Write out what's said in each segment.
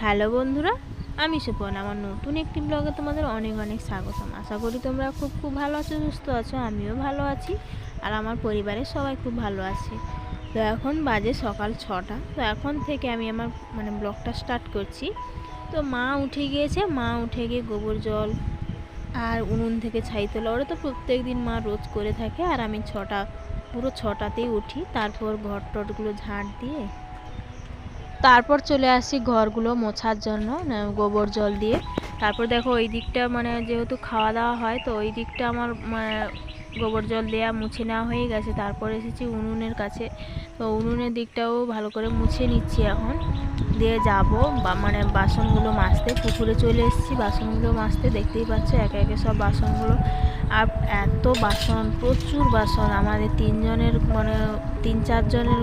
Hello বন্ধুরা, আমি সুপন আমার নতুন একটি ব্লগে তোমাদের অনেক অনেক স্বাগতম। আশা করি তোমরা খুব খুব ভালো আছো, সুস্থ আছো, আমিও ভালো আছি আর আমার পরিবারের সবাই খুব ভালো আছে। তো এখন বাজে সকাল ছটা, তো এখন থেকে আমি আমার মানে ব্লগটা স্টার্ট করছি। তো মা উঠে গিয়েছে, মা উঠে গিয়ে গোবর জল আর উনুন থেকে ছাই তোলা, ওরা তো প্রত্যেক দিন মা রোজ করে থাকে। আর আমি ছটা, পুরো ছটাতেই উঠি, তারপর ঘর টটগুলো ঝাঁট দিয়ে তারপর চলে আসি ঘরগুলো মোছার জন্য গোবর জল দিয়ে। তারপর দেখো ওই দিকটা মানে যেহেতু খাওয়া দাওয়া হয় তো ওই দিকটা আমার মানে, গোবর জল দেওয়া মুছে নেওয়া হয়ে গেছে। তারপর এসেছি উনুনের কাছে। তো উনুনের দিকটাও ভালো করে মুছে নিচ্ছি এখন। দিয়ে যাব বা মানে বাসনগুলো মাজতে পুকুরে চলে এসেছি। বাসনগুলো মাজতে দেখতেই পাচ্ছ একে একে সব বাসনগুলো আর এত বাসন, প্রচুর বাসন, আমাদের তিনজনের মানে তিন চারজনের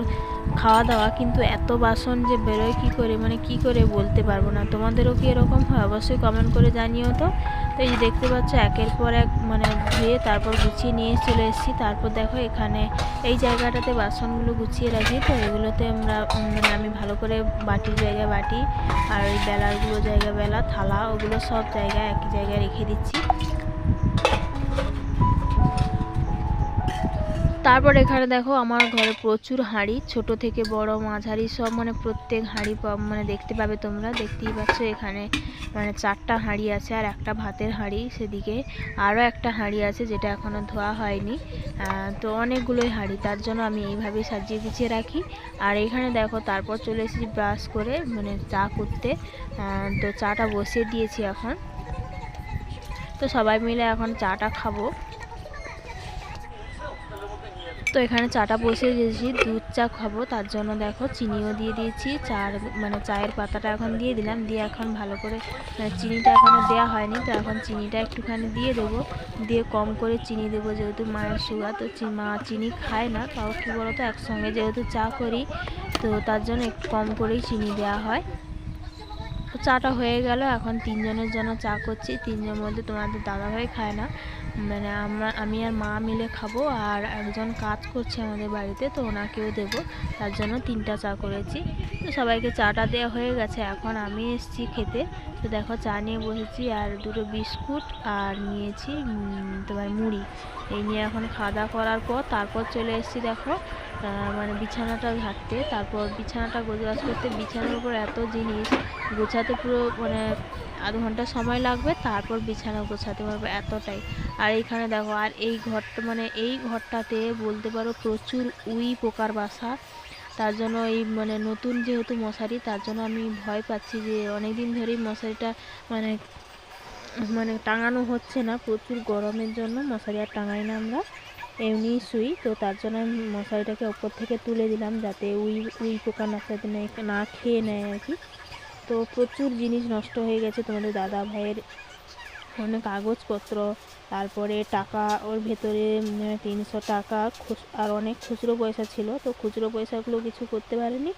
খাওয়া দাওয়া কিন্তু এত বাসন যে বেরোয় কী করে মানে কি করে বলতে পারব না। তোমাদেরও কি এরকম হয়? অবশ্যই কমেন্ট করে জানিও তো। তো এই যে দেখতে পাচ্ছ, একের পর এক মানে ধুয়ে তারপর গুছিয়ে নিয়ে চলে এসেছি। তারপর দেখো এখানে এই জায়গাটাতে বাসনগুলো গুছিয়ে রাখি। তো এগুলোতে আমরা মানে আমি ভালো করে বাটির জায়গায় বাটি আর ওই বেলারগুলো জায়গা, বেলা, থালা, ওগুলো সব জায়গায়, একই জায়গায় রেখে দিচ্ছি। তারপর এখানে দেখো আমার ঘরে প্রচুর হাঁড়ি, ছোট থেকে বড় মাঝারি সব মানে প্রত্যেক হাঁড়ি মানে দেখতে পাবে তোমরা। দেখতেই পাচ্ছ এখানে মানে চারটা হাঁড়ি আছে আর একটা ভাতের হাঁড়ি সেদিকে। আরও একটা হাঁড়ি আছে যেটা এখনও ধোয়া হয়নি। তো অনেকগুলোই হাঁড়ি, তার জন্য আমি এইভাবেই সাজিয়ে গুছিয়ে রাখি। আর এখানে দেখো তারপর চলে এসেছি ব্রাশ করে মানে চা করতে। তো চাটা বসিয়ে দিয়েছি এখন। তো সবাই মিলে এখন চাটা খাব। তো এখানে চাটা বসিয়ে দিয়েছি, দুধ চা খাব, তার জন্য দেখো চিনিও দিয়ে দিয়েছি, চার মানে চায়ের পাতাটা এখন দিয়ে দিলাম, দিয়ে এখন ভালো করে মানে চিনিটা এখনও দেওয়া হয়নি, তো এখন চিনিটা একটুখানি দিয়ে দেবো, দিয়ে কম করে চিনি দেবো যেহেতু মায়ের সুগার তো মা চিনি খায় না, তাও কী বলতো, একসঙ্গে যেহেতু চা করি, তো তার জন্য একটু কম করেই চিনি দেওয়া হয়। চাটা হয়ে গেল, এখন তিনজনের জন্য চা করছি তিনজনের মধ্যে তোমাদের দাদাভাই খায় না মানে আমরা, আমি আর মা মিলে খাব আর একজন কাজ করছে আমাদের বাড়িতে, তো ওনাকেও দেব। তার জন্য তিনটা চা করেছি। তো সবাইকে চাটা দেওয়া হয়ে গেছে। এখন আমি এসেছি খেতে। তো দেখো চা নিয়ে বসেছি আর দুটো বিস্কুট আর নিয়েছি তোমার মুড়ি। এই নিয়ে এখন খাওয়া দাওয়া করার পর তারপর চলে এসেছি দেখো। মানে বিছানাটা ঘাটতে, তারপর বিছানাটা গোছগাছ করতে। বিছানার উপর এত জিনিস, গোছাতে পুরো মানে আধ ঘণ্টা সময় লাগবে, তারপর বিছানা গোছাতে পারবে এতটাই। আর এইখানে দেখো, আর এই ঘরটা মানে এই ঘরটাতে বলতে পারো প্রচুর উই পোকার বাসা। তার জন্য এই মানে নতুন যেহেতু মশারি, তার জন্য আমি ভয় পাচ্ছি যে অনেক দিন ধরেই মশারিটা মানে মানে টাঙানো হচ্ছে না। প্রচুর গরমের জন্য মশারি আর টাঙাই না আমরা। এমনিই শুই, তো তার জন্য আমি মশারিটাকে ওপর থেকে তুলে দিলাম যাতে উই উই পোকা না যাতে না- খেয়ে নেয় আর কি। তো প্রচুর জিনিস নষ্ট হয়ে গেছে তোমাদের দাদা ভাইয়ের। অনেক কাগজপত্র, তারপরে টাকা, ওর ভেতরে তিনশো টাকা আর অনেক খুচরো পয়সা ছিল, তো খুচরো পয়সাগুলো কিছু করতে পারেনি।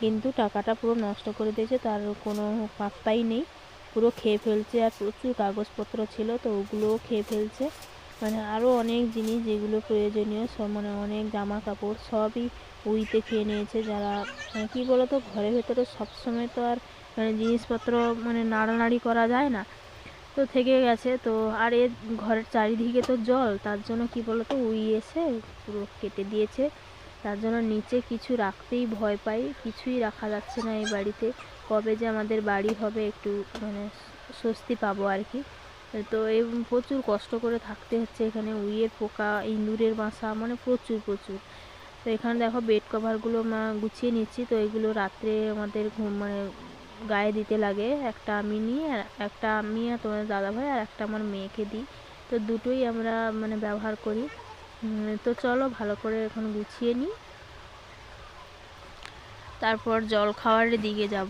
কিন্তু টাকাটা পুরো নষ্ট করে দিয়েছে, তার কোনো পাত্তাই নেই। পুরো খেয়ে ফেলছে, আর প্রচুর কাগজপত্র ছিল, তো ওগুলোও খেয়ে ফেলছে। মানে আরও অনেক জিনিস যেগুলো প্রয়োজনীয়, সব মানে অনেক জামা কাপড় সবই উইতে খেয়ে নিয়েছে যারা মানে কী বলো তো ঘরের ভেতরে সবসময় তো আর মানে জিনিসপত্র মানে নাড়ানাড়ি করা যায় না। তো থেকে গেছে, তো আর এর ঘরের চারিদিকে তো জল, তার জন্য কি বলতো, উই এসে পুরো কেটে দিয়েছে। তার জন্য নিচে কিছু রাখতেই ভয় পাই, কিছুই রাখা যাচ্ছে না এই বাড়িতে। কবে যে আমাদের বাড়ি হবে, একটু মানে স্বস্তি পাবো আর কি। তো এই প্রচুর কষ্ট করে থাকতে হচ্ছে এখানে। উইয়ের পোকা, ইঁদুরের বাসা মানে প্রচুর প্রচুর। তো এখানে দেখো বেড কভারগুলো মা গুছিয়ে নিচ্ছি। তো এগুলো রাত্রে আমাদের ঘুম মানে গায়ে দিতে লাগে। একটা আমি নিয়ে একটা আমি আর তোমার দাদাভাই আর একটা আমার মেয়েকে দিই। তো দুটোই আমরা মানে ব্যবহার করি। তো চলো ভালো করে এখন গুছিয়ে নিই। তারপর জল খাওয়ারের দিকে যাব।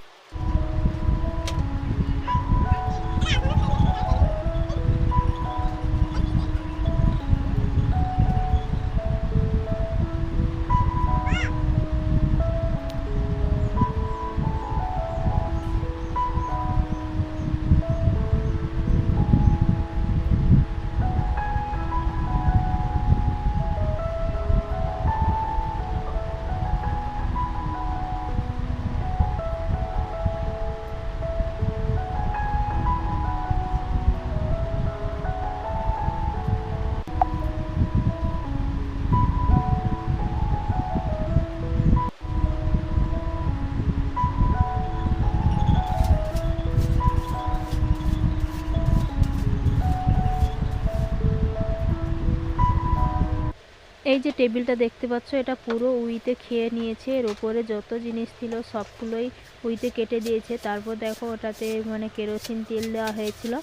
যে টেবিলটা দেখতে পাচ্ছ, এটা পুরো উইতে খেয়ে নিয়েছে। এর উপরে যত জিনিস ছিল সবগুলোই উইতে কেটে দিয়েছে। তারপর দেখো, ওটাতে মানে কেরোসিন তেল দেওয়া হয়েছিল।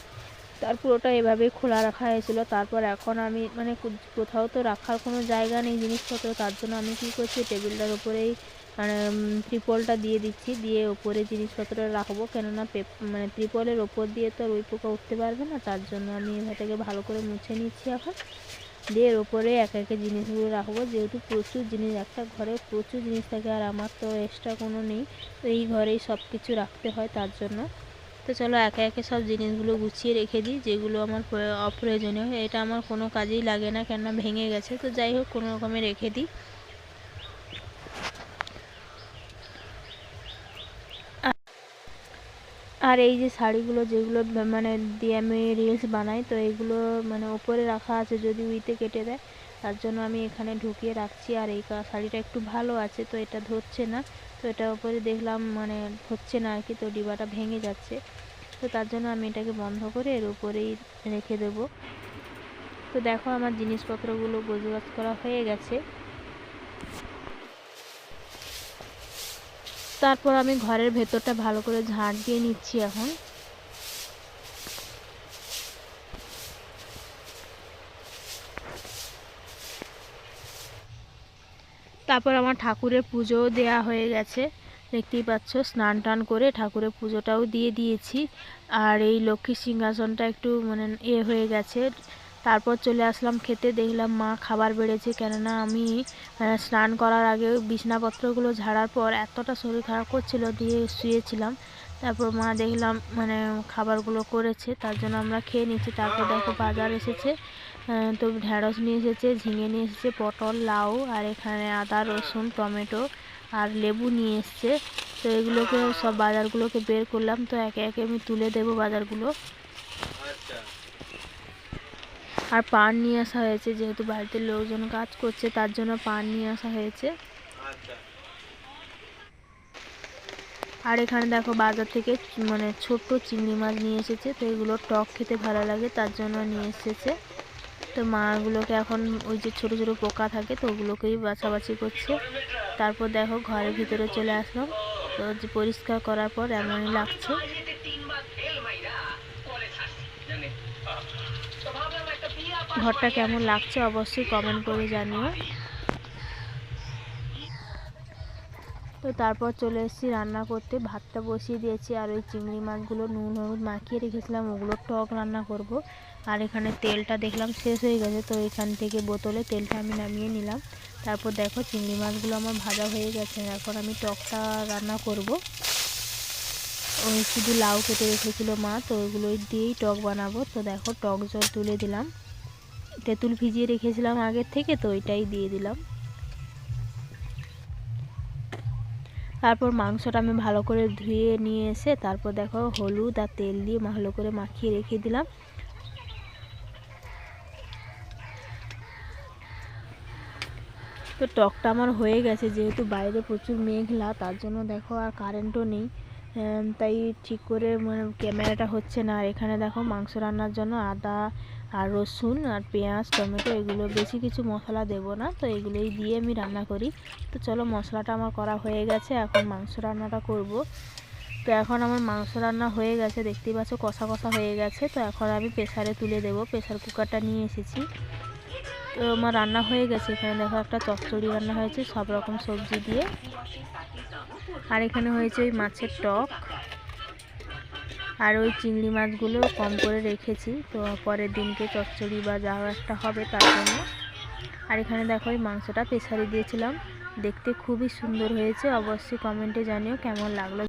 তারপর ওটা এভাবে খোলা রাখা হয়েছিল। তারপর এখন আমি মানে কোথাও তো রাখার কোনো জায়গা নেই জিনিসপত্র। তার জন্য আমি কী করছি, টেবিলটার উপরেই মানে ত্রিপলটা দিয়ে দিচ্ছি। দিয়ে ওপরে জিনিসপত্র রাখব। কেননা মানে ত্রিপলের ওপর দিয়ে তো আর ওই পোকা উঠতে পারবে না। তার জন্য আমি এটাকে ভালো করে মুছে নিচ্ছি এখন। দিয়ে এর ওপরে এক একে জিনিসগুলো রাখব। যেহেতু প্রচুর জিনিস, একটা ঘরে প্রচুর জিনিস থাকে আর আমার তো এক্সট্রা কোনো নেই। এই ঘরেই সব কিছু রাখতে হয় তার জন্য। তো চলো একে একে সব জিনিসগুলো গুছিয়ে রেখে দিই, যেগুলো আমার অপ্রয়োজনীয়। এটা আমার কোনো কাজেই লাগে না, কেননা ভেঙে গেছে। তো যাই হোক, কোনো রকমে রেখে দিই। আর এই যে শাড়িগুলো যেগুলো মানে দিয়ে আমি রিলস বানাই, তো এগুলো মানে ওপরে রাখা আছে যদি উইতে কেটে দেয়, তার জন্য আমি এখানে ঢুকিয়ে রাখছি। আর এই শাড়িটা একটু ভালো আছে, তো এটা ধরছে না। তো এটা ওপরে দেখলাম মানে হচ্ছে না আর কি, তো ডিবাটা ভেঙে যাচ্ছে। তো তার জন্য আমি এটাকে বন্ধ করে এর উপরেই রেখে দেবো। তো দেখো আমার জিনিসপত্রগুলো গোছগাছ করা হয়ে গেছে। তারপর আমি ঘরের ভেতরটা ভালো করে ঝাড় দিয়ে নিচ্ছি এখন। তারপর আমার ঠাকুরের পুজোও দেয়া হয়ে গেছে। দেখতেই পাচ্ছ, স্নান টান করে ঠাকুরের পুজোটাও দিয়ে দিয়েছি। আর এই লক্ষ্মী সিংহাসনটা একটু মানে এ হয়ে গেছে। তারপর চলে আসলাম খেতে, দেখলাম মা খাবার বেড়েছে। কেননা আমি স্নান করার আগে বিছনাপত্রগুলো ঝাড়ার পর এতটা শরীর খারাপ করছিল, দিয়ে শুয়েছিলাম। তারপর মা দেখলাম মানে খাবারগুলো করেছে, তার জন্য আমরা খেয়ে নিচ্ছি তারপর দেখো বাজার এসেছে তো ঢ্যাঁড়স নিয়ে এসেছে, ঝিঙে নিয়ে এসেছে, পটল, লাউ, আর এখানে আদা, রসুন, টমেটো আর লেবু নিয়ে এসছে। তো এগুলোকে সব বাজারগুলোকে বের করলাম, তো একে একে আমি তুলে দেবো বাজারগুলো। আর পান নিয়ে আসা হয়েছে যেহেতু বাড়িতে লোকজন কাজ করছে তার জন্য পান নিয়ে আসা হয়েছে। আর এখানে দেখো বাজার থেকে মানে ছোট্ট চিংড়ি মাছ নিয়ে এসেছে তো এগুলো টক খেতে ভালো লাগে তার জন্য নিয়ে এসেছে। তো মাগুলোকে এখন ওই যে ছোট ছোট পোকা থাকে তো ওগুলোকেই বাছাবাছি করছে। তারপর দেখো ঘরের ভিতরে চলে আসলাম তো যে পরিষ্কার করার পর এমনই লাগছে। ঘরটা কেমন লাগছে অবশ্যই কমেন্ট করে জানিও। তো তারপর চলে এসেছি রান্না করতে। ভাতটা বসিয়ে দিয়েছি আর ওই চিংড়ি মাছগুলো নুন, হলুদ মাখিয়ে রেখেছিলাম, ওগুলো টক রান্না করব। আর এখানে তেলটা দেখলাম শেষ হয়ে গেছে, তো এখান থেকে বোতলে তেলটা আমি নামিয়ে নিলাম। তারপর দেখো চিংড়ি মাছগুলো আমার ভাজা হয়ে গেছে, এখন আমি টকটা রান্না করব। ওই শুধু লাউ কেটে রেখেছিল মা, তো ওইগুলোই দিয়েই টক বানাবো। তো দেখো টক জল তুলে দিলাম। তেঁতুল ভিজিয়ে রেখেছিলাম আগের থেকে, তো ওইটাই দিয়ে দিলাম। তারপর মাংসটা আমি ভালো করে ধুয়ে নিয়ে এসে তারপর দেখো হলুদ আর তেল দিয়ে ভালো করে মাখিয়ে রেখে দিলাম। তো টকটা আমার হয়ে গেছে, যেহেতু বাইরে প্রচুর মেঘলা, তার জন্য দেখো আর কারেন্টও নেই। তাই ঠিক করে মানে ক্যামেরাটা হচ্ছে না। আর এখানে দেখো মাংস রান্নার জন্য আদা আর রসুন আর পেঁয়াজ, টমেটো এগুলো বেশি কিছু মশলা দেব না, তো এগুলোই দিয়ে আমি রান্না করি। তো চলো মশলাটা আমার করা হয়ে গেছে, এখন মাংস রান্নাটা করব। তো এখন আমার মাংস রান্না হয়ে গেছে, দেখতেই পাচ্ছ কষা কষা হয়ে গেছে, তো এখন আমি প্রেসারে তুলে দেব, প্রেসার কুকারটা নিয়ে এসেছি। তো আমার রান্না হয়ে গেছে, এখানে দেখো একটা চচ্চড়ি রান্না হয়েছে, সব রকম সবজি দিয়ে। আর এখানে হয়েছে ওই মাছের টক। আর ওই চিংড়ি মাছগুলো কম করে রেখেছি। তো পরের দিনকে চচ্চড়ি বা যা একটা হবে তার জন্য। আর এখানে দেখো ওই মাংসটা প্রেসারে দিয়েছিলাম। দেখতে খুবই সুন্দর হয়েছে। অবশ্যই কমেন্টে জানিও কেমন লাগল।